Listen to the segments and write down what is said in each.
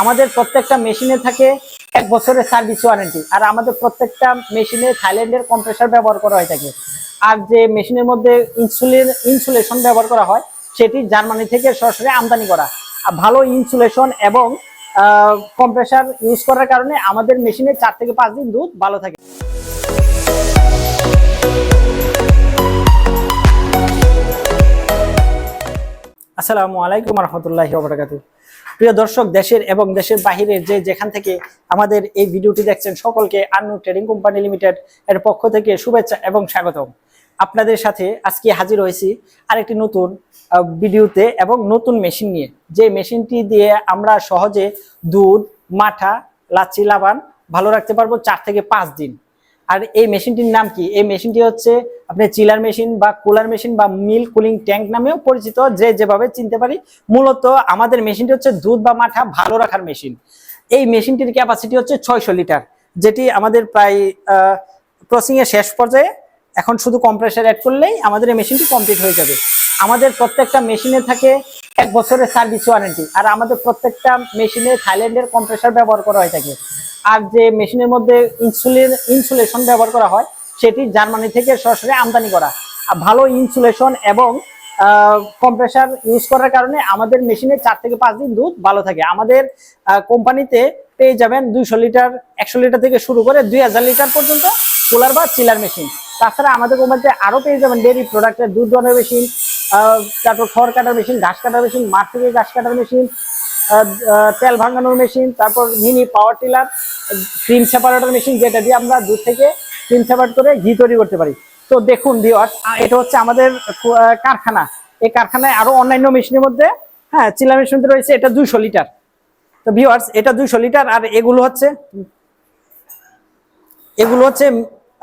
আমাদের প্রত্যেকটা মেশিনে থাকে এক বছরের সার্ভিস ওয়ারেন্টি। আর আমাদের প্রত্যেকটা মেশিনে থাইল্যান্ডের কম্প্রেসার ব্যবহার করা হয়ে থাকে। আর যে মেশিনের মধ্যে ইনসুলিন ইনসুলেশন ব্যবহার করা হয়, সেটি জার্মানি থেকে সরাসরি আমদানি করা। ভালো ইনসুলেশন এবং কম্প্রেসার ইউজ করার কারণে আমাদের মেশিনে চার থেকে পাঁচ দিন দুধ ভালো থাকে। আসসালামু আলাইকুম রহমতুল্লাহি ওবরাকাত প্রিয় দর্শক, দেশের এবং দেশের বাহিরের যে যেখান থেকে আমাদের এই ভিডিওটি দেখছেন, সকলকে আন্নু ট্রেডিং কোম্পানি লিমিটেড এর পক্ষ থেকে শুভেচ্ছা এবং স্বাগতম। আপনাদের সাথে আজকে হাজির হয়েছি আরেকটি নতুন ভিডিওতে এবং নতুন মেশিন নিয়ে। যে মেশিনটি দিয়ে আমরা সহজে দুধ, মাঠা, লাচ্ছি, লাবান ভালো রাখতে পারব চার থেকে পাঁচ দিন। আর এই মেশিনটির নাম কি? এই মেশিনটি হচ্ছে আপনি চিলার মেশিন বা কুলার মেশিন বা মিল্ক কুলিং ট্যাঙ্ক নামেও পরিচিত, যে যেভাবে চিনতে পারি, মূলত আমাদের মেশিনটি হচ্ছে দুধ বা মাঠা ভালো রাখার মেশিন এই মেশিনটির ক্যাপাসিটি হচ্ছে ছয়শো লিটার যেটি আমাদের প্রায় ক্রসিং এর শেষ পর্যায়ে। এখন শুধু কম্প্রেসার অ্যাড করলেই আমাদের এই মেশিনটি কমপ্লিট হয়ে যাবে। আমাদের প্রত্যেকটা মেশিনে থাকে এক বছরের সার্ভিস ওয়ারেন্টি আর আমাদের প্রত্যেকটা মেশিনে থাইল্যান্ডের কম্প্রেসার ব্যবহার করা হয়ে থাকে। আর যে মেশিনের মধ্যে ইনসুলিন ইনসুলেশন ব্যবহার করা হয় সেটি জার্মানি থেকে সরাসরি আমদানি করা। ভালো ইনসুলেশন এবং কম্প্রেসার ইউজ করার কারণে আমাদের মেশিনে চার থেকে পাঁচ দিন দুধ ভালো থাকে। আমাদের কোম্পানিতে পেয়ে যাবেন দুইশো লিটার, একশো লিটার থেকে শুরু করে দুই হাজার লিটার পর্যন্ত কুলার বা চিলার মেশিন তাছাড়া আমাদের কোম্পানিতে আরও পেয়ে যাবেন ডেয়ারি প্রোডাক্টের দুধ দনের মেশিন তারপর খড় কাটার মেশিন ঘাস কাটার মেশিন মাঠ থেকে ঘাস কাটার মেশিন তেল ভাঙানোর মেশিন তারপর mini power tiller cream separator machine যেটা দিয়ে আমরা দুধ থেকে ক্রিম করে ঘি তৈরি করতে পারি। তো দেখুন ভিওয়ার্স এটা হচ্ছে আমাদের কারখানা। এই কারখানায় আরও অন্যান্য মেশিনের মধ্যে হ্যাঁ চিলা মেশিন রয়েছে, এটা দুইশো লিটার। তো ভিওয়ার্স এটা দুইশো লিটার, আর এগুলো হচ্ছে এগুলো হচ্ছে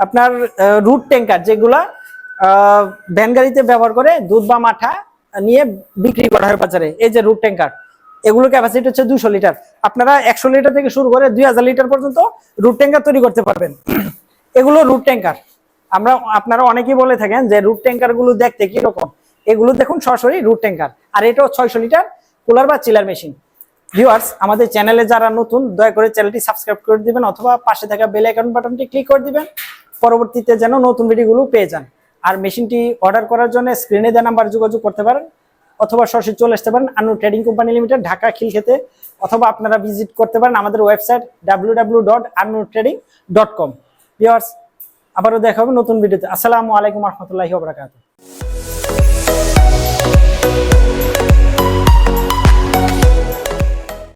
আপনার রুট ট্যাঙ্কার যেগুলা ভ্যান গাড়িতে ব্যবহার করে দুধ বা মাঠা নিয়ে বিক্রি করা হয় বাজারে। এই যে রুট ট্যাঙ্কার এগুলো ক্যাপাসিটি হচ্ছে দুশো লিটার। আপনারা একশো লিটার থেকে শুরু করে দুই হাজার লিটার পর্যন্ত রুট ট্যাঙ্কার তৈরি করতে পারবেন। এগুলো রুট ট্যাঙ্কার আমরা, আপনারা অনেকেই বলে থাকেন যে রুট ট্যাঙ্কারগুলো দেখতে কীরকম? এগুলো দেখুন সরাসরি রুট ট্যাঙ্কার আর এটাও ছয়শো লিটার কুলার বা চিলার মেশিন ভিউয়ার্স আমাদের চ্যানেলে যারা নতুন, দয়া করে চ্যানেলটি সাবস্ক্রাইব করে দিবেন অথবা পাশে থাকা বেল আইকন বাটনটি ক্লিক করে দিবেন। পরবর্তীতে যেন নতুন ভিডিওগুলো পেয়ে যান। আর মেশিনটি অর্ডার করার জন্য স্ক্রিনে দেওয়া নাম্বার যোগাযোগ করতে পারেন অথবা সরাসরি চলে আসতে পারেন Anu trading company limited Dhaka খিলক্ষেতে। অথবা আপনারা ভিজিট করতে পারেন আমাদের website W W dot Anu trading dot com viewers আবারও দেখা হবে নতুন ভিডিওতে। আসসালামু আলাইকুম রহমতুল্লাহি